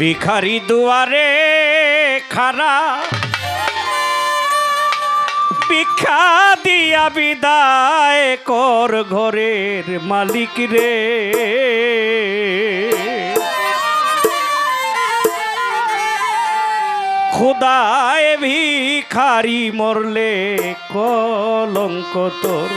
ভিখারি দুয়ারে খারা। ভিক্ষা দিয়া বিদায় কর ঘরের মালিক রে। খোদায় ভিখারি মরলে কলঙ্ক তোর।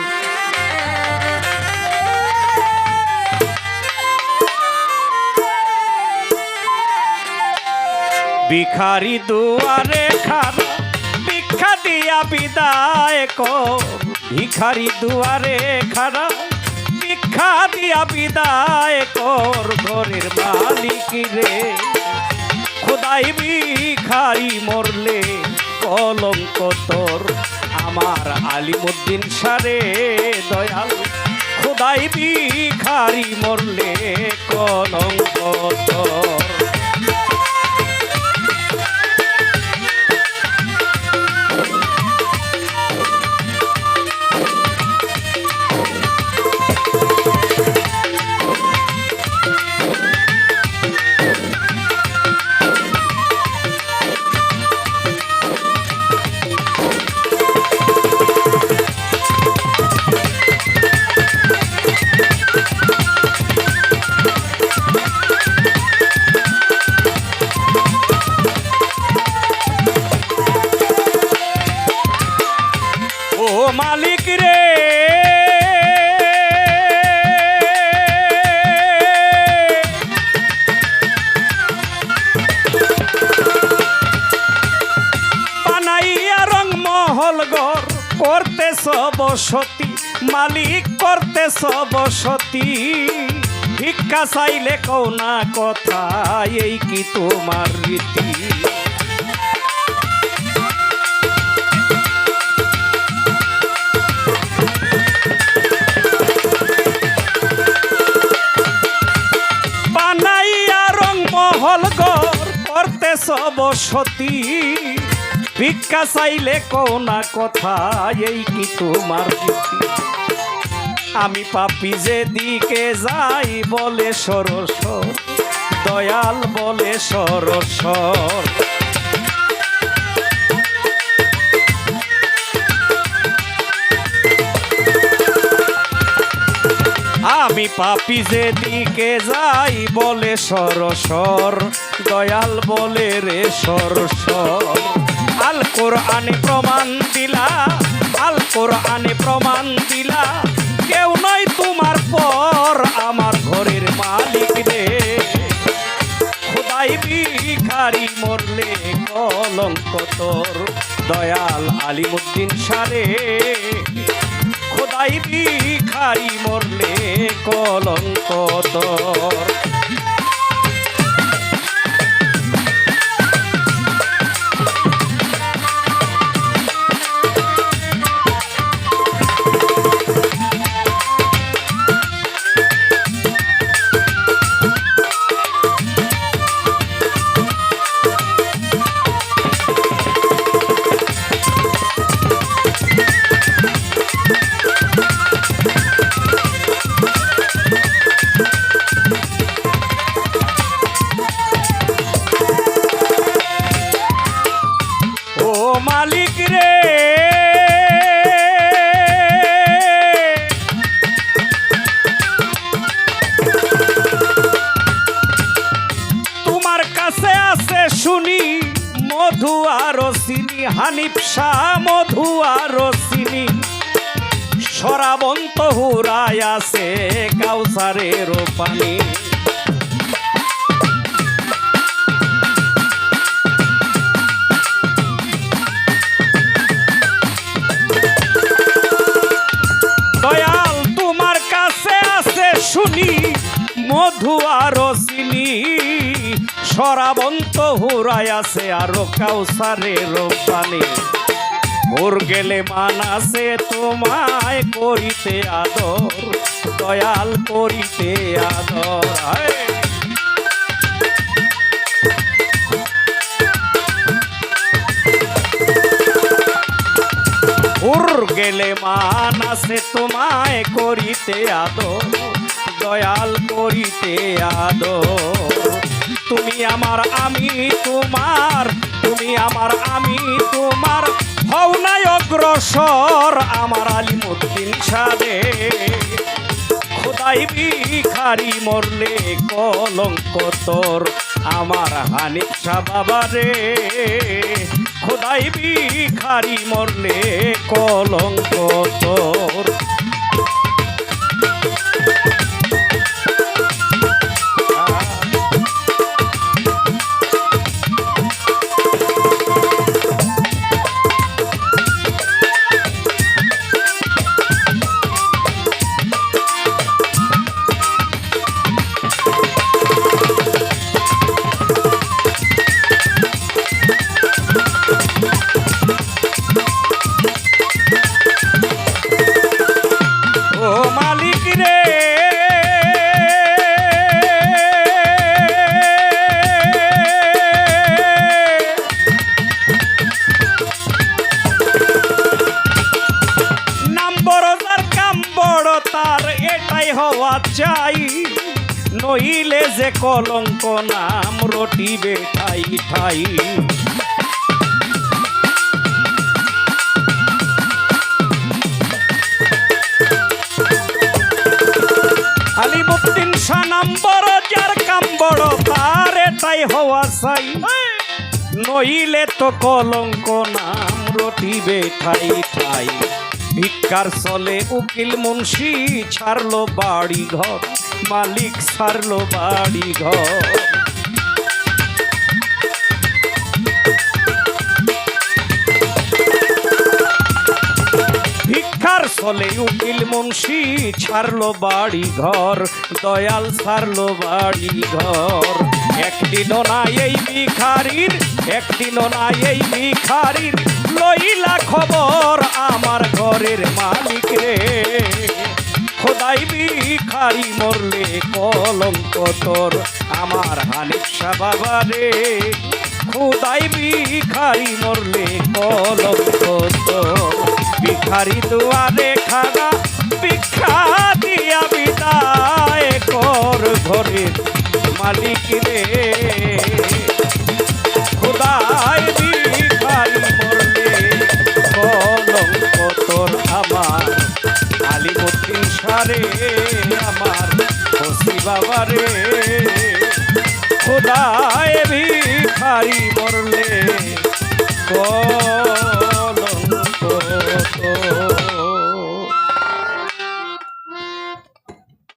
ভিখারি দুয়ারে খারা ভিক্ষা দিয়া বিদায় কর ভিখারি দুয়ারে খারা ভিক্ষা দিয়া বিদায় কর। ঘরের মালিক রে, খোদাই ভিখারি মরলে কলঙ্ক তোর। আমার আলিমুদ্দিন সারে দয়াল, খোদাই ভিখারি মরলে কলঙ্ক তোর। করতে বসতি, মালিক করতে বসতি। ভিক্ষা চাইলে কৌনা কথা, এই কি তোমার রীতি? বানাইয়া রং মহল গর করতে বসতি। ভিক্ষা চাইলে কোনা কথা, এই কি তোমার আমি পাপি যে দিকে যাই বলে সরসর দয়াল বলে সরসর আমি পাপি যে দিকে যাই বলে সরসর দয়াল বলে রে সরসর আল কোরআনে প্রমাণ দিলা, আল কোরআনে প্রমাণ দিলা। কেউ নয় তোমার পর আমার ঘরের মালিক রে। খোদাই ভিখারি মরলে কলঙ্ক তোর, দয়াল আলিমুদ্দিন সারে। খোদাই ভিখারি মরলে কলঙ্ক তোর শুনি, মধু আর চিনি শাহ, মধু আর চিনি সরাবন্ত হুরায় আছে কাউসারের পানি। দয়াল তোমার কাছে আছে শুনি, মধু আর চিনি সরাবন্ত হুরাই আছে আরও কাউসারের পানি ওর গেলে মান আছে তোমায় করিতে আদর, দয়াল করিতে আদর। উর গেলে মান আছে তোমায় করিতে আদর, দয়াল করিতে আদর। তুমি আমার, আমি তোমার, তুমি আমার, আমি তোমার। হও নাই অগ্রসর আমার আলিমুদ্দিন সাদে। খোদাই ভিখারি মরলে কলঙ্ক তোর আমার শাহ বাবা রে। খোদাই ভিখারি মরলে কলঙ্ক তোর। নইলে যে কলঙ্ক নাম রটিবে ঠাই ঠাই। আলিমুদ্দিন শাহ নাম বড় যার কাম বড় তার এটাই হওয়া চাই। নইলে তো কলঙ্ক নাম রটিবে ঠাই ঠাই। ভিক্ষার চলে উকিল মুন্সি ছাড়লো বাড়ি ঘর মালিক ছাড়লো বাড়ি ঘর চলে উকিল মুন্সি ছাড়লো বাড়ি ঘর দয়াল ছাড়লো বাড়ি ঘর একদিনও না এই ভিখারির, একদিনও না এই ভিখারির। লইলা খবর আমার ঘরের মালিক রে। খোদাই ভিখারি মরলে কলঙ্ক তোর, আমার হানিফ বাবা রে। খোদাই ভিখারি মরলে কলঙ্ক তোর। ভিখারি দুয়ারে খাগা ভিক্ষা দিয়া বিদায় কর ঘরের মালিক রে। খোদাই ভিখারি মরলে কলঙ্ক তোর আমার, আলিমুদ্দিন সারে আমার, হসি বাবা রে। খোদায় ভিখারি মরলে কলঙ্ক